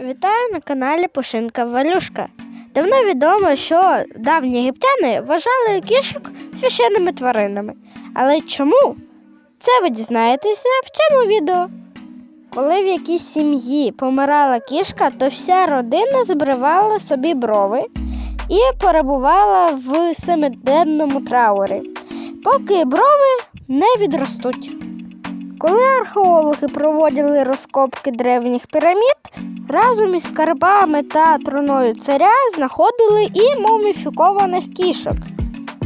Вітаю на каналі Пушинка Валюшка. Давно відомо, що давні єгиптяни вважали кішок священними тваринами. Але чому? Це ви дізнаєтеся в цьому відео. Коли в якійсь сім'ї помирала кішка, то вся родина збривала собі брови і перебувала в семиденному траурі, поки брови не відростуть. Коли археологи проводили розкопки древніх пірамід, разом із скарбами та троною царя знаходили і муміфікованих кішок,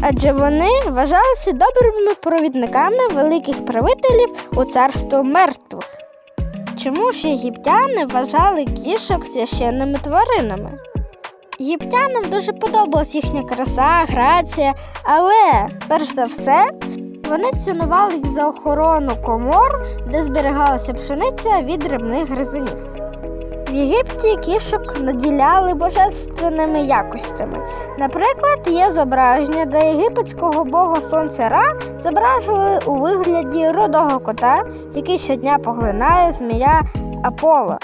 адже вони вважалися добрими провідниками великих правителів у царство мертвих. Чому ж єгиптяни вважали кішок священними тваринами? Єгиптянам дуже подобалась їхня краса, грація, але перш за все вони цінували їх за охорону комор, де зберігалася пшениця від дрібних гризунів. В Єгипті кішок наділяли божественними якостями. Наприклад, є зображення, де єгипетського бога сонця Ра зображували у вигляді рудого кота, який щодня поглинає змія Аполло,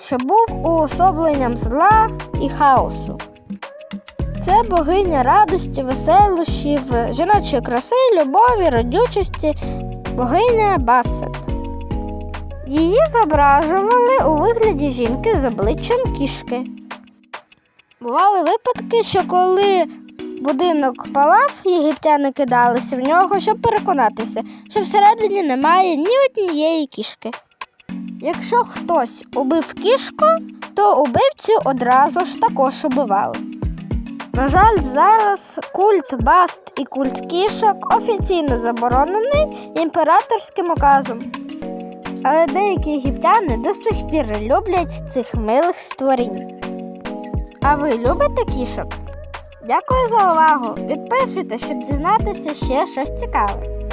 що був уособленням зла і хаосу. Це богиня радості, веселощів, жіночої краси, любові, родючості, богиня Басет. Її зображували у вигляді жінки з обличчям кішки. Бували випадки, що коли будинок палав, єгиптяни кидалися в нього, щоб переконатися, що всередині немає ні однієї кішки. Якщо хтось убив кішку, то убивцю одразу ж також убивали. На жаль, зараз культ баст і культ кішок офіційно заборонений імператорським указом. Але деякі єгиптяни до сих пір люблять цих милих створінь. А ви любите кішок? Дякую за увагу! Підписуйтесь, щоб дізнатися ще щось цікаве.